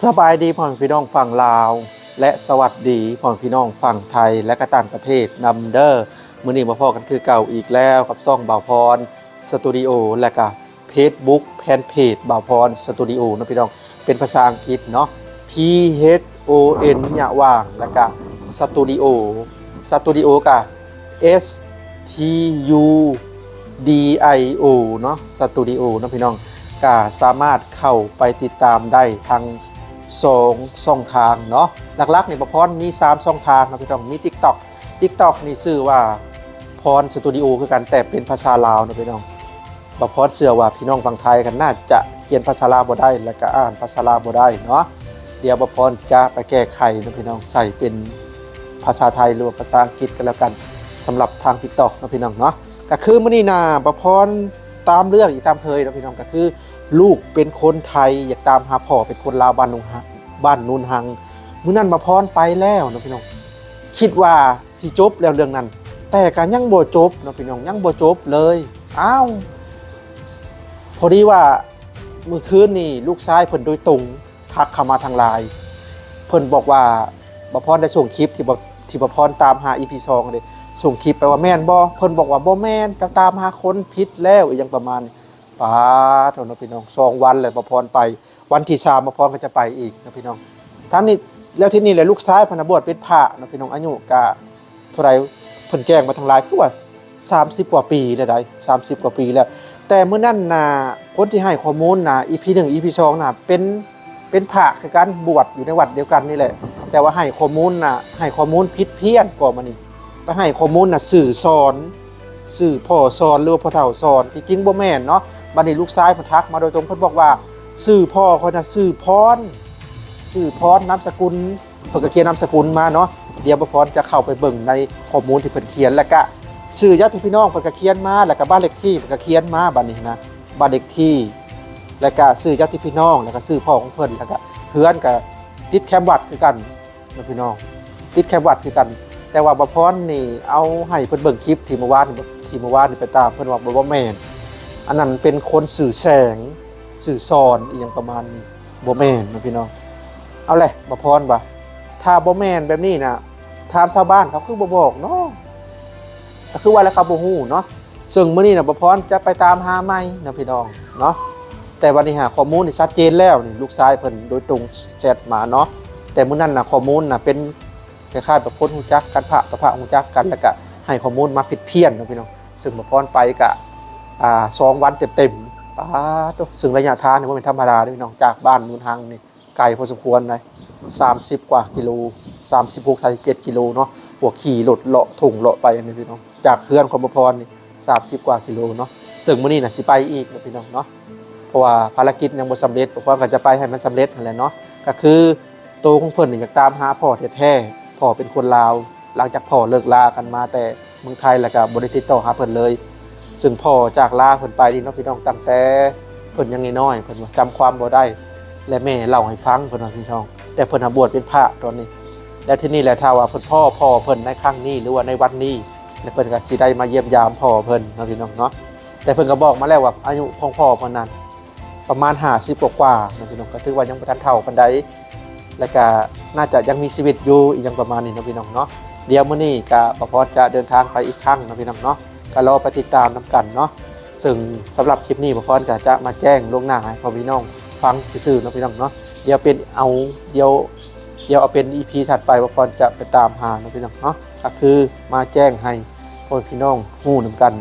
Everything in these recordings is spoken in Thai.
สบายดีพ่อพี่น้องฝั่งลาว และสวัสดีพ่อพี่น้องฝั่งไทยและก็ต่างประเทศนำเด้อมื้อนี้มาพอกันคือเก่าอีกแล้วกับซ่องบ่าวพรสตูดิโอและก็เพจบุ๊กแพนเพจบ่าวพรสตูดิโอนะพี่น้องเป็นภาษาอังกฤษเนาะ P H O N ยะว่างแล้วก็สตูดิโอสตูดิโอก็ S T U D I O เนาะสตูดิโอนะพี่น้องก็สามารถเข้าไปติดตามได้ทาง สองช่องทางเนาะหลักๆนี่ประพรมี 3ช่องทางนะพี่น้องมี TikTok TikTok นี่ชื่อว่าพรสตูดิโอคือกันแต่เป็นภาษาลาวนะพี่น้องประพรเชื่อว่าพี่น้องฝั่งไทยกันน่าจะเขียนภาษาลาวบ่ได้ แล้วก็อ่านภาษาลาวบ่ได้เนาะเดี๋ยวประพรจะไปแก้ไขนะพี่น้องใส่เป็นภาษาไทยหรือว่าภาษาอังกฤษกันแล้วกันสำหรับทาง TikTok นะพี่น้องเนาะก็คือมื้อนี้นะประพรตามเรื่องอีกตามเคยนะพี่น้องก็คือ ลูกเป็นคนไทยอยากตามหาพ่อเป็นคนลาวบ้านนุงฮะบ้านนูนหังมื้อนั้นมาพรไปแล้วนะพี่น้องคิดว่าสิจบแล้วเรื่องนั้น แต่การยังบ่จบนะพี่น้องยังบ่จบเลยอ้าวพอดีว่ามื้อคืนนี่ลูกชายเพิ่นโดยตรงทักเข้ามาทางไลน์เพิ่นบอกว่าบ่พรได้ส่งคลิปที่บที่บพรตามหา EP 2เลยส่งคลิปไปว่าแม่นบ่เพิ่นบอกว่าบ่แม่นจะตามหาคนผิดแล้วอีหยังประมาณนี้ ป้าเท่านั้นพี่น้องสองวันเลยมาพรไป วันที่สามมาพรก็จะไปอีกนะพี่น้องทั้งนี้แล้วที่นี่แหละลูกซ้ายพนบวชเป็นพระนะพี่น้องอายุกะเท่าไรเพิ่นแจ้งมาทางไลน์คือว่า30กว่าปีแล้ได้30กว่าปีแล้ว แต่เมื่อนั้นนะคนที่ให้ข้อมูลนะ EP 1 EP 2นะเป็นเป็นพระคือกันบวชอยู่ในวัดเดียวกันนี่แหละ แต่ว่าให้ข้อมูลนะให้ข้อมูลผิดเพี้ยนกว่ามานี่ไปให้ข้อมูลนะสื่อสอนสื่อพ่อสอนหรือว่าพ่อเฒ่าสอนที่จริงบ่แม่นเนาะ บัดนี้ลูกชายพิ่นทักมาโดยตรงเพิ่นบอกว่าสื่อพ่อเขานะสื่อพรสื่อพรนามสกุลเพิ่นก็เขียนนามสกุลมาเนาะเดี๋ยวบ่พรจะเข้าไปเบิ่งในข้อมูลที่เพิ่นเขียนแล้วก็ชื่อญาติพี่น้องเพิ่นก็เขียนมาแล้วก็บ้านเลขที่เพิ่นก็เขียนมาบัดนี้นะบ้านเลขที่ แล้วก็ชื่อญาติพี่น้องแล้วก็ชื่อพ่อของเพิ่นแล้วก็เพื่อนก็ติดแคมวัดคือกันนะพี่น้องติดแคมวัดคือกัน แต่ว่าบ่พรนี่เอาให้เพิ่นเบิ่งคลิปที่เมื่อวานที่เมื่อวานนี่ไปตามเพิ่นว่าบ่บ่แม่น อันนั้นเป็นคนสื่อแสงสื่อสอนอีหยังประมาณนี้บ่แม่นนะพี่น้อง เอาเลยบ่พรบ่ถ้าบ่แม่นแบบนี้นะถามชาวบ้านเขาคือบ่บอกเนาะก็คือว่าแล้วเขาบ่ฮู้เนาะซึ่งมื้อนี้นะบ่พรจะไปตามหาใหม่นะพี่น้องเนาะแต่วันนี้หาข้อมูลนี่ชัดเจนแล้วนี่ลูกชายเพิ่นโดยตรงแชทมาเนาะแต่มื้อนั้นนะข้อมูลนะเป็นคล้ายๆแบบคนหูจักกันพระต่อพระหูจักกันแล้วก็ให้ข้อมูลมาผิดเพี้ยนนะพี่น้องซึ่งมาพรไปกะ สองวันเต็มๆป้าดซึ่งระยะทางนี่ว่าเป็นธรรมดาเลยน้องจากบ้านนูนทางนี่ไกลพอสมควรเลยสามสิบกว่ากิโลสามสิบหกสามสิบเจ็ดกิโลเนาะหัวขี่หลดเลาะถุงเลาะไปอันนี้พี่น้อง จากเขื่อนคอมพรนี่สามสิบกว่ากิโลเนาะซึ่งมื้อนี้น่ะสิไปอีกนะพี่น้องเนาะเพราะว่าภารกิจยังบ่สำเร็จเพราะว่าก็จะไปให้มันสำเร็จนั่นแหละเนาะก็คือตัวของเพิ่นนี่อยากตามหาพ่อแท้ๆพ่อเป็นคนลาว หลังจากพ่อเลิกลากันมาแต่เมืองไทยแล้วก็บ่ได้ติดต่อหาเพิ่นเลย ซึ่งพ่อจากลาเพิ่นไปนี่เนาะพี่น้องตั้งแต่เพิ่นยังน้อยเพิ่นว่าจำความบ่ได้ และแม่เล่าให้ฟังเพิ่นว่าพี่น้อง แต่เพิ่นหาบวชเป็นพระตอนนี้ และที่นี่แหละถ้าว่าเพิ่นพ่อพ่อเพิ่นในครั้งนี้หรือว่าในวันนี้และเพิ่นก็สิได้มาเยี่ยมยามพ่อเพิ่นเนาะพี่น้องเนาะแต่เพิ่นก็บอกมาแล้วว่าอายุของพ่อเพิ่นนั้นประมาณ50กว่าๆเนาะพี่น้องก็ถือว่ายังบ่ทันเฒ่าปานใดแล้วก็น่าจะยังมีชีวิตอยู่อีกอย่างประมาณนี้เนาะพี่น้องเนาะเดี๋ยวมื้อนี้ก็ประพอจะเดินทางไปอีกครั้งเนาะพี่น้องเนาะ ก็รอไปติดตามนํกันเนาะซึ่งสำหรับคลิปนี้ประพอจะจะมาแจ้งล่วงหน้าให้พ่อพี่น้องฟังซื่อๆนะพี่น้องเนาะเดี๋ยวเป็นเอาเดี๋ยวเดี๋ยวเอาเป็น EP ถัดไปประพอจะไปตามหานะพี่น้องเนาะก็คือมาแจ้งให้พ่อพี่น้องฮู้นํกัน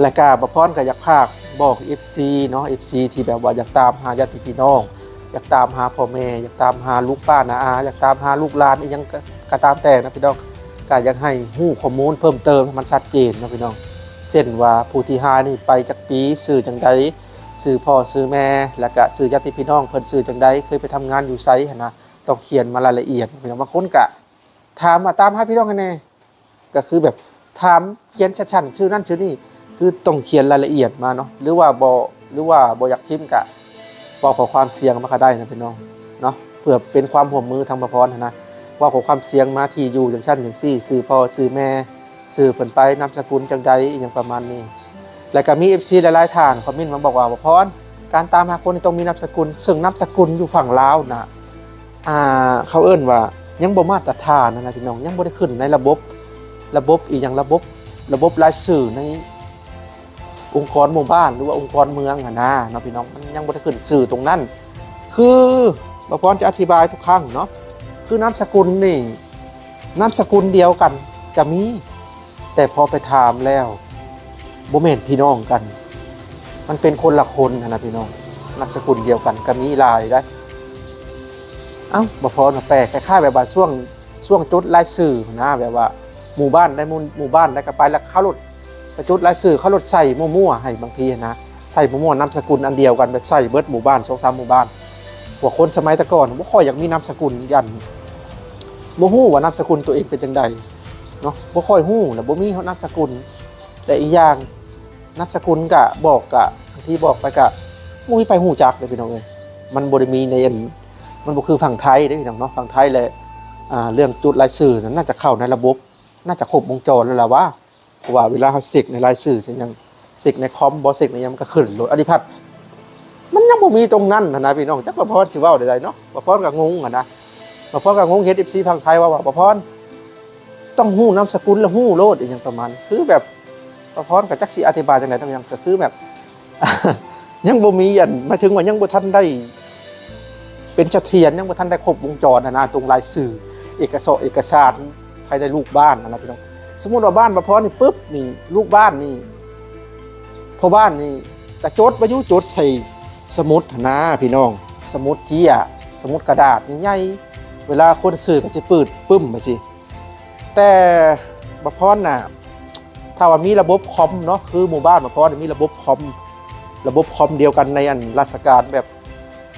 และก็ประพรก็อยากพากบอก FC เนาะ FC ที่แบบว่าอยากตามหาญาติพี่น้อง อยากตามหาพ่อแม่ อยากตามหาลูกป้านาอาอยากตามหาลูกหลานอีหยังก็ก็ตามแต่นะพี่น้อง ก็อยากให้ฮู้ข้อมูลเพิ่มเติมให้มันชัดเจนนะพี่น้องเช่นว่าผู้ที่หานี่ไปจากปีสื่อจังใดสื่อพ่อสื่อแม่ แล้วก็สื่อญาติพี่น้องเพิ่นสื่อจังใดเคยไปทำงานอยู่ไสหั่นะต้องเขียนมารายละเอียดพี่น้องบางคนก็ถามมาตามหาพี่น้องกันแน่ก็คือแบบถามเขียนชัดๆชื่อนั่นชื่อนี่คือต้องเขียนรายละเอียดมาเนาะหรือว่าบ่หรือว่าบ่อยากพิมพ์ก็บอกขอความเสี่ยงมาก็ได้นะพี่น้องเนาะเพื่อเป็นความห่วงมือทางประพรนนะ ว่าขอความเสี่ยงมาที่อยู่อย่างชั้นอย่างซี่สื่อพ่อสื่อแม่สื่อเพิ่นไปนามสกุลจังใดอย่างประมาณนี้ แล้วก็มี FC หลายๆท่านคอมเมนต์มาบอกว่าประพรการตามหาคนนี่ต้องมีนามสกุล ซึ่งนามสกุลอยู่ฝั่งลาวนะอ่าเขาเอิ้นว่ายังบ่มาตรฐานนะนะพี่น้องยังบ่ได้ขึ้นในระบบระบบอีกอย่างระบบระบบรายชื่อในองค์กรหมู่บ้านหรือว่าองค์กรเมืองนะนะพี่น้องมันยังบ่ได้ขึ้นสื่อตรงนั้น คือบพรจะอธิบายทุกครั้งเนาะ คือนามสกุลนี่นามสกุลเดียวกันก็มี แต่พอไปถามแล้วบ่แม่นพี่น้องกัน มันเป็นคนละคนนะนะพี่น้องนามสกุลเดียวกันก็มีลายได้เอ้าบ่พอนะแปลกคล้ายๆแบบว่าช่วงช่วงจุดรายชื่อนะแบบว่าหมู่บ้านได้หมู่หมู่บ้านได้ก็ไปแล้วเข้ารถไปจุดรายชื่อเข้ารถใส่มั่วๆให้บางทีนะใส่มั่วๆนามสกุลอันเดียวกันแบบใส่เบิดหมู่บ้านสองสามหมู่บ้านพวคนสมัยต่ก่อนบ่าค่อยอยากมีนามสกุลยัน บ่ฮู้ว่านามสกุลตัวเองเป็นจังใดเนาะบ่ค่อยฮู้แล้วบ่มีเฮานามสกุลและอีกอย่างนามสกุลก็บอกก็บางทีบอกไปก็บ่มีไปฮู้จักเลยพี่น้องเอ้ยมันบ่ได้มีในอันมันบ่คือฝั่งไทยเด้พี่น้องเนาะฝั่งไทยแหละอ่าเรื่องจุดรายชื่อนั้นน่าจะเข้าในระบบ น่าจะครบวงจรแล้วล่ะว่าเพราะว่าเวลาเขาเสกในรายสื่อเช่นอยังเสกในคอมบอเสกในยังมันก็ขึ้นโหลดอธิพัฒน์มันยังบ่มีตรงนั้นนะนะพี่น้องจักประพรสิเว้าใดๆเนาะประพรก็งงอะนะ ประพรก็งงเฮ็ด FC พังไทยว่าว่าประพรต้องฮู้นามสกุลและฮู้โลดอย่างประมาณ คือแบบประพรก็จักสิอธิบายจังได๋ทั้งยังก็คือแบบ ยังบ่มีอันหมายถึงว่ายังบ่ทันได้ เป็นเสถียรยังบ่ทันได้ครบวงจรนะนะตรงรายสื่อ เอกสารเอกสารภายในลูกบ้านนะพี่น้องสมมติว่าบ้านมาพอนี่ปุ๊บนี่ลูกบ้านนี่พอบ้านนี่กระโจดประยุโจดใส่สมุดนะพี่น้อง สมุดเจียสมุดกระดาษใหญ่ เวลาคนสื่อก็จะปืดปึ้มมาสิ แต่บพรน่ะถ้าว่ามีระบบคอมเนาะคือหมู่บ้านบพรนี่มีระบบคอม ระบบคอมเดียวกันในอันราชการแบบ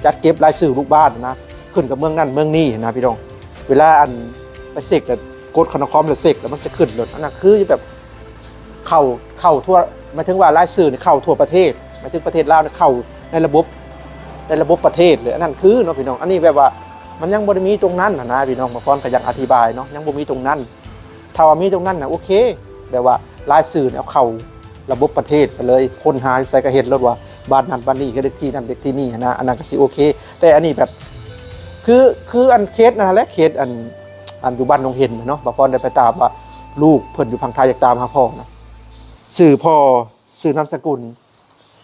จัดเก็บรายชื่อลูกบ้านนะขึ้นกับเมืองนั่นเมืองนี้นะพี่น้อง เวลาอันไปเสกแต่กดคอนคอมแล้วเสกแล้วมันจะขึ้นเลยอันนั้นคือแบบเข้าเข้าทั่วหมายถึงว่ารายสื่อเนี่ยเข้าทั่วประเทศหมายถึงประเทศลาวเนี่ยเข้าในระบบในระบบประเทศเลยอันนั้นคือเนาะพี่น้องอันนี้แบบว่า มันยังบ่ได้มีตรงนั้นนะพี่น้องมาพร้อมกับยังอธิบายเนาะยังบ่มีตรงนั้น ถ้าว่ามีตรงนั้นนะโอเคแบบว่ารายสื่อเนี่ยเอาเข้าระบบประเทศไปเลยคนหาใส่กระเห็นรถว่าบ้านนั้นบ้านนี้ก็เด็กที่นั่นเด็กที่นี่นะอันนั้นก็สิโอเค แต่อันนี้แบบคือคืออันเคสนะและเคสอันอันอยู่บ้านนงเห็นเนาะบางพรได้ไปตามว่าลูกเพิ่นอยู่ฝั่งไทยอยากตามหาพ่อนะสื่อพ่อสื่อนามสกุล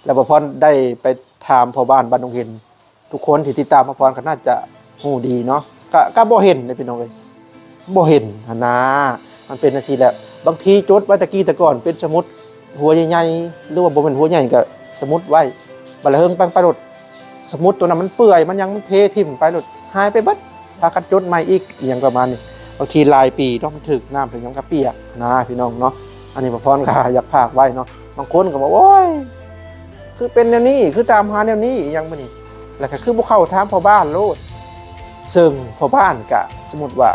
แล้วบางพรได้ไปถามพ่อบ้านบ้านนงเห็น ทุกคนที่ติดตามบางพรก็น่าจะ หูดีเนาะก็ก็บ่เห็นเลยพี่น้องเอ้ยบ่เห็นหนะมันเป็นนาทีแหละบางทีจดไว้ตะกี้แต่ก่อนเป็นสมุดหัวใหญ่ๆหรือว่าบ่เป็นหัวใหญ่ก็สมุดไว้บัละเฮิงปังไปรถสมมติตัวนั้นมันเปื่อยมันยังมันเพทิ่มไปหลุดหายไปบัดพากันจดใหม่อีกอย่างประมาณนี้บางทีลายปีต้องมันถึกน้ำถึงยังกระเปียกนะพี่น้องเนาะอันนี้มาพรก็อยากพากไว้เนาะบางคนก็บอกโอ้ยคือเป็นแนวนี้คือตามหาแนวนี้ยังมันนี่แล้วก็คือพวกเข้าทางพอบ้านโลด ซึ่งพ่อบ้านกะสมมติว่า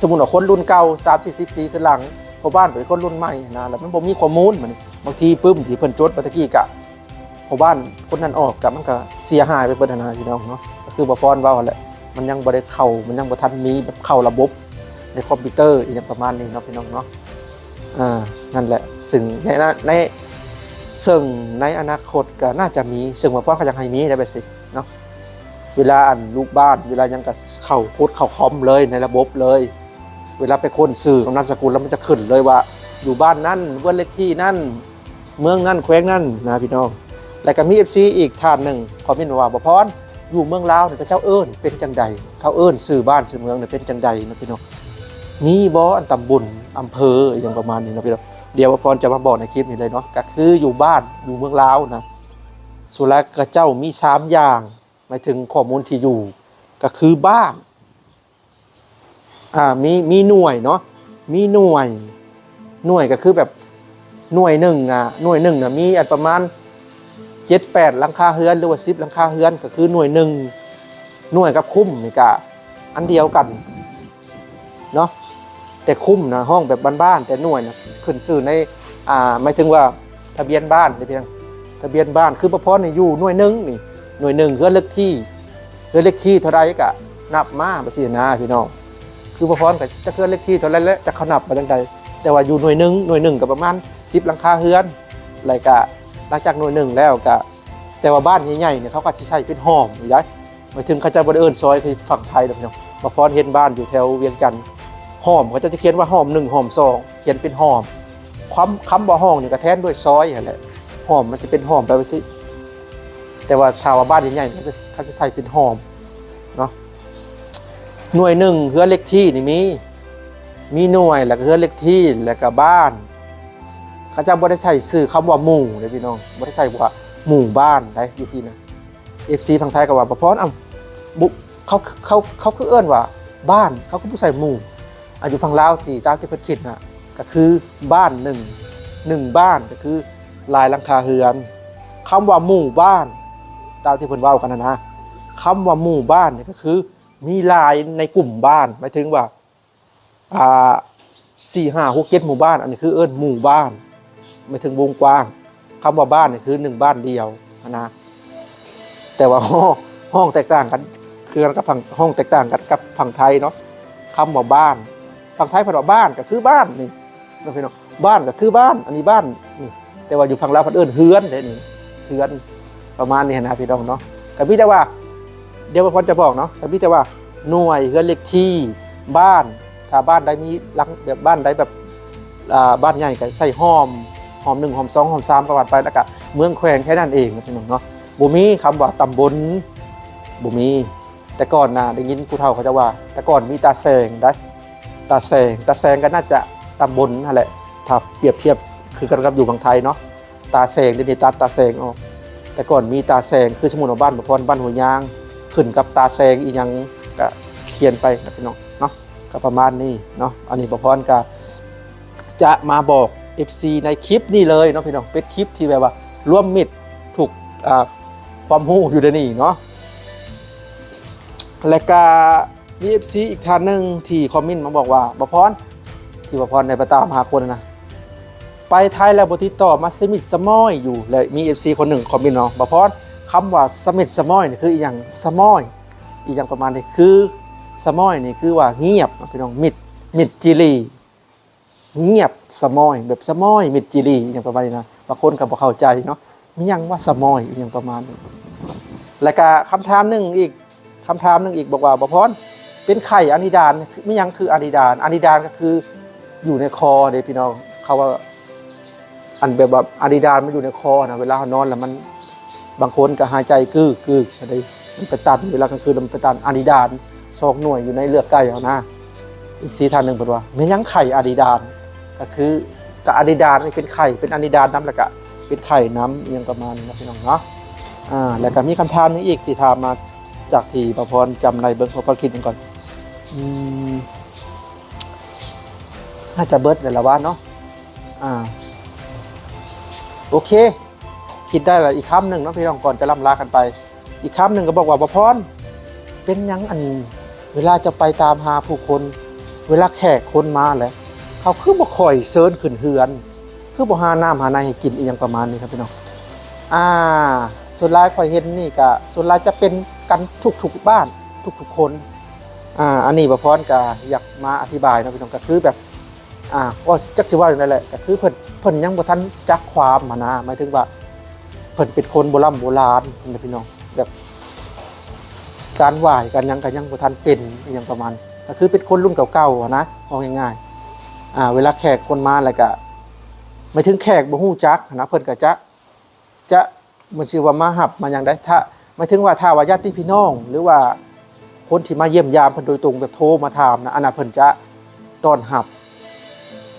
สมมติว่าคนรุ่นเก่าสามสี่สิบปีขึ้นหลังพ่อบ้านเป็นคนรุ่นใหม่นะแล้วมันบ่มีข้อมูลมันบางทีปึ้มที่เพิ่นจดบัตะกี้กะพอบ้านคนนั้นออกกับมันก็เสียหายไปเปิดนาพี่น้องเนาะก็คือบ่พรเว่าแหละมันยังบ่ได้เข้ามันยังบ่ทันมีแบบเข้าระบบในคอมพิวเตอร์อีกอย่างประมาณนี้เนาะพี่น้องเนาะอ่านั่นแหละซึ่งในในซึ่งในอนาคตก็น่าจะมีซึ่งบ่พรก็อยากให้มีได้ไปสิเนาะ เวลาอันลูกบ้าน เวลายังก็เข้ากดเข้าคอมเลยในระบบเลย เวลาไปค้นสื่อของนามสกุลแล้วมันจะขึ้นเลยว่า อยู่บ้านนั่นเบื้อเลขที่นั่น เมืองนั่นแขวงนั่นนะพี่น้องแล้วก็มี FC อีกท่านหนึ่งคอมเมนต์ว่าบพรอยู่เมืองลาวเนี่ยก็เจ้าเอิ้นเป็นจังใดเขาเอิ้นสื่อบ้านสื่อเมืองเนี่ยเป็นจังใดนะพี่น้องมีบ่อันตำบลอำเภออย่างประมาณนี้นะพี่น้องเดี๋ยวบ่พรจะมาบอกในคลิปนี้เลยเนาะก็คืออยู่บ้านอยู่เมืองลาวนะสุรากระเจ้ามีสามอย่าง มายถึงข้อมูลที่อยู่ ก็คือบ้านอ่ามีมีหน่วยเนาะมีหน่วย หน่วยก็คือแบบหน่วยหนึ่งอะหน่วยหนึ่งนะมีอันประมาณเจ็ดแปดหลังคาเฮือนหรือว่าสิบหลังคาเฮือนก็คือหน่วยหนึ่งหน่วยกับคุ้มนี่ก็อันเดียวกันเนาะแต่คุ้มนะห้องแบบบ้านๆแต่หน่วยนะขึ้นชื่อในอ่าหมายถึงว่าทะเบียนบ้านนี่เพียงทะเบียนบ้านคือประพรนี่อยู่หน่วยหนึ่งนี่ หน่วยหนึ่งเฮือนเลขที่เฮือนเลขที่เท่าไรก็นับมาไปสินะพี่น้องคือประพรก็จะเฮือนเลขที่เท่าไรแล้วจะเขนับมาจังใดแต่ว่าอยู่หน่วยหนึ่งหน่วยหนึ่งกับประมาณสิบหลังคาเฮือนอะไรก็หลังจากหน่วยหนึ่งแล้วก็แต่ว่าบ้านใหญ่ๆเนี่ยเขาก็สิใช้เป็นหอมนี่ได้หมายถึงเขาจะบ่ได้เอิ้นซอยคือฝั่งไทยดอกพี่น้องมาพรเห็นบ้านอยู่แถวเวียงจันทน์หอมเขาจะเขียนว่าหอมหนึ่งหอมสองเขียนเป็นหอมคำคำว่าห้องนี่ยก็แทนด้วยซอยนั่นแหละหอมมันจะเป็นหอมไปว่าสิ แต่ว่าถ้าว่าบ้านใหญ่ๆเขาจะเขาจะใส่เป็นหอมเนาะหน่วยหนึ่งเฮือเล็กที่นี่มีมีหน่วยแล้วก็เฮือเล็กที่แล้วก็บ้านเขาจะบ่ได้ใส่สื่อคำว่าหมู่เลยพี่น้องบ่ได้ใส่ว่าหมู่บ้านได้อยู่ที่นะ FC ทางไทยก็ว่าบ่พรเอ้าบุเขาเขาเขาคือเอิ้นว่าบ้านเขาก็บ่ใส่หมู่อายุพังลาวที่ตามที่เพิ่นคิดน่ะก็คือบ้านหนึ่งหนึ่งบ้านก็คือลายลังคาเรือนคำว่าหมู่บ้าน ตามที่เพิ่นว้ากันนะนะคำว่าหมู่บ้านเนี่ยก็คือ มีลายในกลุ่มบ้านหมายถึงว่าอ่าสี่ห้าหกเจ็ดหมู่บ้าน อันนี้คือเอิ้นหมู่บ้านไม่ถึงวงกว้างคำว่าบ้านเนี่ยคือหนึ่งบ้านเดียวนะแต่ว่าห้องห้องแตกต่างกันคือกันกับฝั่งห้องแตกต่างกันกับฝั่งไทยเนาะคำว่าบ้านฝั่งไทยพิ่นว่าบ้านก็คือบ้านนี่น้องพี่น้องบ้านก็คือบ้าน อันนี้บ้านนี่ แต่ว่าอยู่ฝั่งลาวพิ่นเอิ้นเฮือนเด้นี่เฮือน ประมาณนี้นะพี่น้องเนาะก็พี่แต่ว่า เดี๋ยวพอจะบอกเนาะแต่พี่แต่ว่าหน่วยเฮือนเล็กที่บ้านถ้าบ้านใดมีหลังแบบบ้านใดแบบบ้านใหญ่ก็ใส่ห้อมหอมหนึ่งหอมสองหอมสามประวัติไปแล้วก็เมืองแขวงแค่นั้นเองนะพี่น้องเนาะบ่มีคำว่าตำบลบ่มี แต่ก่อนนะได้ยินผู้เฒ่าเขาจะว่า แต่ก่อนมีตาแซงได้ตาแซงตาแซงก็น่าจะตำบลนั่นแหละถ้าเปรียบเทียบคือกันกับอยู่บางไทยเนาะตาแซงเดี๋ยวนี้ตาตาแซงออก แต่ก่อนมีตาแซงคือสมุนว่าบ้านบ่พรบ้านหัวยาง ขึ้นกับตาแซงอีกอย่างก็เขียนไปนะพี่น้องเนาะก็ประมาณนี้เนาะอันนี้บ่พรก็จะมาบอก FC ในคลิปนี่เลยเนาะพี่น้องเป็นคลิปที่แบบว่าร่วมมิตรถูกอ่าความรู้อยู่ในนี่เนาะและก็มี FC อีกท่านหนึ่งที่คอมเมนต์มาบอกว่าบพรที่บพรในประตามหาคนนะ ไปไทยแล้วบติดต่อมาสมิธสมอยอยู่เลยมี FC คนหนึ่งคอมเมนต์เนาะบพรคำว่าสมิธสมอยนี่คืออีกอย่างสมอย อีกอย่างประมาณนี้คือสมอยนี่คือว่าเงียบพี่น้องมิดมิดจิรีเงียบสมอยแบบสมอยมิดจิรีอย่างประมาณนี้นะบางคนก็บ่เข้าใจเนาะมียังว่าสมอยอย่างประมาณนี้แล้วก็คำถามหนึ่งอีกคำถามหนึ่งอีกบอกว่าบพรเป็นไข่อานิดานไม่ยังคืออานิดานอานิดานก็คืออยู่ในคอเด้พี่น้องเขาว่า อันแบบแบบอานิดานมันอยู่ในคอนะเวลาเขานอนแล้วมันบางคนก็หายใจกึกกึกอะไรมันไปตันเวลากลางคืนมันไปตันอานิดานซอกหน่วยอยู่ในเลือดไก่เอานะอีกสีท่านหนึ่งเป็นว่าไม่ยังไข่อาดิดานก็คือกับอาดิดานนี่เป็นไข่เป็นอาดิดานน้ำแล้วก็เป็นไข่น้ำเอียงประมาณนี้นะพี่น้องเนาะอ่าแล้วก็มีคำถามนี้อีกที่ถามมาจากที่ประพรจำในเบิ้งพอพอคิดมันก่อนอืมน่าจะเบิร์ดเดี๋ยวละว่าเนาะอ่า โอเค คิดได้ละอีกคำหนึ่งเนาะพี่น้องก่อนจะล่ำลากันไป อีกคำหนึ่งก็บอกว่าประพรเป็นยังอัน เวลาจะไปตามหาผู้คน เวลาแขกคนมาแหละเขาคือบ่คอยเซิร์นขึ้นเฮือน คือบ่หาน้ำหาในให้กินอีหยังประมาณนี้ครับพี่น้องอ่าส่วนลายคอยเห็นนี่ก็ส่วนลายจะเป็นกันทุกๆบ้านทุกๆคนอ่าอันนี้บ่พรก็อยากมาอธิบายนะพี่น้องก็คือแบบ อ่าก็จักสิว่าอย่างไรแหละก็คือเพิ่นเพิ่นยังบ่ทันจักความมานะหมายถึงว่าเพิ่นเป็นคนโบราณโบราณนะพี่น้องแบบการไหว้กันยังกันยังบ่ทันเป็นอย่างประมาณ ก็คือเป็นคนรุ่นเก่าๆนะเอาง่ายๆอ่าเวลาแขกคนมาแล้วก็ไม่ถึงแขกบ่ฮู้จักนะเพิ่นก็จะจะมันชื่อว่ามาหับมาอย่างได้ถ้าไม่ถึงว่าถ้าว่าญาติพี่น้อง หรือว่าคนที่มาเยี่ยมยามเพิ่นโดยตรงแบบโทรมาถามนะอันนั้นเพิ่นจะต้อนรับ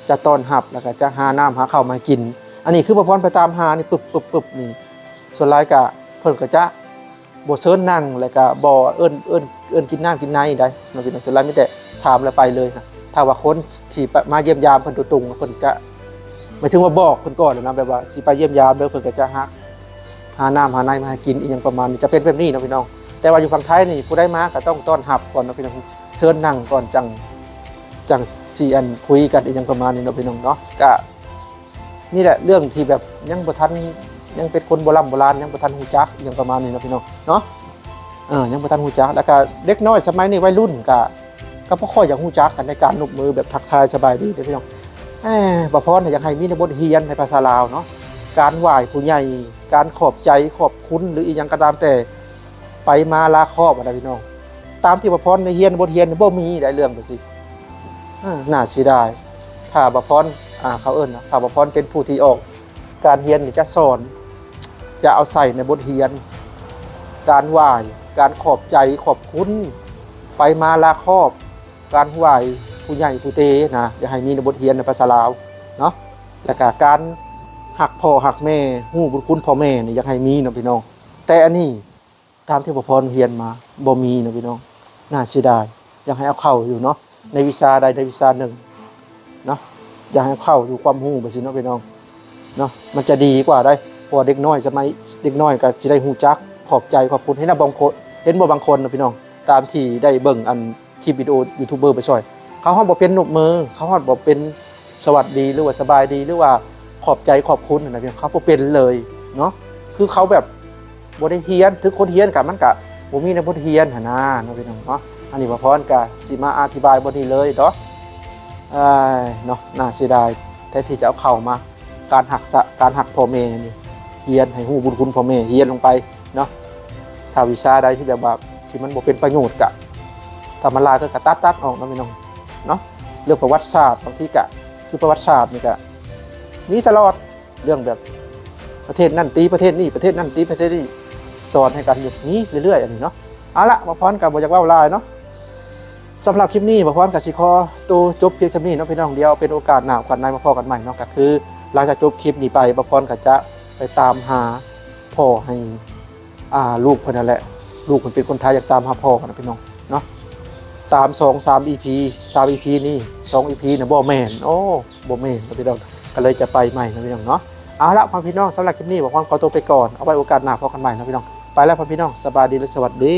จะต้อนรับแล้วก็จะหาน้ำหาข้าวมากิน อันนี้คือพระพรไปตามหานี่ปึบปึบปึบนี่ส่วนหลายก็เพิ่นก็จะบ่เชิญนั่งแล้วก็บ่เอิ้นเอิ้นเอิ้นกินน้ำกินในได้เนาะพี่น้องส่วนหลายมีแต่ถามแล้วไปเลยนะถ้าว่าคนที่มาเยี่ยมยามเพิ่นตัวตรงเพิ่นจะหมายถึงว่าบอกเพิ่นก่อนนะแบบว่าสิไปเยี่ยมยามเด้อเพิ่นก็จะฮักหาน้ำหาในมากินอีหยังประมาณนี้จะเป็นแบบนี้นะพี่น้องแต่ว่าอยู่ฝั่งไทยนี่ผู้ได้มาก็ต้องต้อนรับก่อนนะพี่น้องเชิญนั่งก่อนจัง จังสิอันคุยกันอีหยังประมาณนี้เนาะพี่น้องเนาะก็นี่แหละเรื่องที่แบบยังบ่ทันยังเป็นคนโบราณโบราณยังบ่ทันฮูจักอีหยังประมาณนี้เนาะพี่น้องเนาะเออยังบ่ทันฮูจักแล้วก็เด็กน้อยสมัยนี้วัยรุ่นก็ก็บ่ค่อยอยากฮู้จักกันในการนบมือแบบทักทายสบายดีเด้อพี่น้องแหมบ่พอนะอยากให้มีในบทเรียนในภาษาลาวเนาะการไหว้ผู้ใหญ่การขอบใจขอบคุณหรืออีหยังก็ตามแต่ไปมาลาครอบอะไรพี่น้อง ตามที่บพรในเฮียนบทเฮียนบ่มีได้เรื่องไปสิ น่าเสียดายถ้าบพรอ่าเขาเอิ้นนะถ้าบพรเป็นผู้ที่ออก การเฮียนนี่จะสอน จะเอาใส่ในบทเรียน การไหว้การขอบใจขอบคุณ ไปมาลาครอบ การไหว้ผู้ใหญ่ผู้เตนะอย่าให้มีในบทเรียนในภาษาลาวเนาะแล้วก็การหักพ่อหักแม่หู้บุญคุณพ่อแม่นี่อยากให้มีนะพี่น้อง แต่อันนี้ตามที่พระพรเรียนมาบ่มีนะพี่น้อง น่าเสียดายอยากให้เอาเข้าอยู่เนาะ ในวิชาใดในวิชาหนึ่งเนาะอยากให้เข้าอยู่ความหูไปสิเนาะพี่น้องเนาะมันจะดีกว่าได้พราะว่าเด็กน้อยสมัยเด็กน้อยก็จะได้หูจักขอบใจขอบคุณให้นะบางคนเห็นบ่บางคนนะพี่น้องตามที่ได้เบิ่งอันคลิปวิดีโอยูทูบเบอร์ไปช่วย เขาฮอดบอกเป็นหนุบมือ เขาฮอดบอกเป็นสวัสดีหรือว่าสบายดีหรือว่าขอบใจขอบคุณนะพี่น้องเขาบ่เป็นเลยเนาะคือเขาแบบบ่ได้เฮียนถึงคนเฮียนกับมันกะบ่มีในบทเฮียนหนนะเนะพี่น้องเนาะ อันนี้บ่พรกะสิมาอธิบายบ่นี้เลยเนาะเอ้ยเนาะน่าเสียดายแท้ที่จะเอาเข้ามา การหักษะการหักพ่อแม่นี่เฮียนให้ฮู้บุญคุณพ่อแม่เฮียนลงไปเนาะถ้าวิชาใดที่แบบว่าที่มันบ่เป็นประโยชน์กะถ้ามันลายก็กะตัดตัดออกนะพี่น้องเนาะเรื่องประวัติศาสตร์บางทีกะคือประวัติศาสตร์นี่กะมีตลอดเรื่องแบบประเทศนั่นตีประเทศนี้ประเทศนั่นตีประเทศนี้สอนให้กันอยู่นี้เรื่อยๆอันนี้เนาะเอาละมาพร้อมกับบอยากเล่าลายเนาะ สำหรับคลิปนี้มาพร้อมกับสิคอตัวจบเพียงเท่านี้เนาะพี่น้องเดียวเป็นโอกาสหน้ากันในมาพอกันใหม่เนาะก็คือ หลังจากจบคลิปนี้ไปมาพร้อมกับจะไปตามหาพ่อให้อ่าลูกเพิ่นนั่นแหละ ลูกเพิ่นเป็นคนไทยอยากตามหาพ่อกันนะพี่น้องเนาะตามสองสาม EP สาม EP นี่สอง EP นะบ่แมนโอ้บ่แมนนะพี่น้องก็เลยจะไปใหม่นะพี่น้องเนาะเอาละพ่อพี่น้องสำหรับคลิปนี้บอกว่าขอตัวไปก่อนเอาไว้โอกาสหน้าพบกันใหม่นะพี่น้องไปแล้วพ่อพี่น้องสบายดีและสวัสดี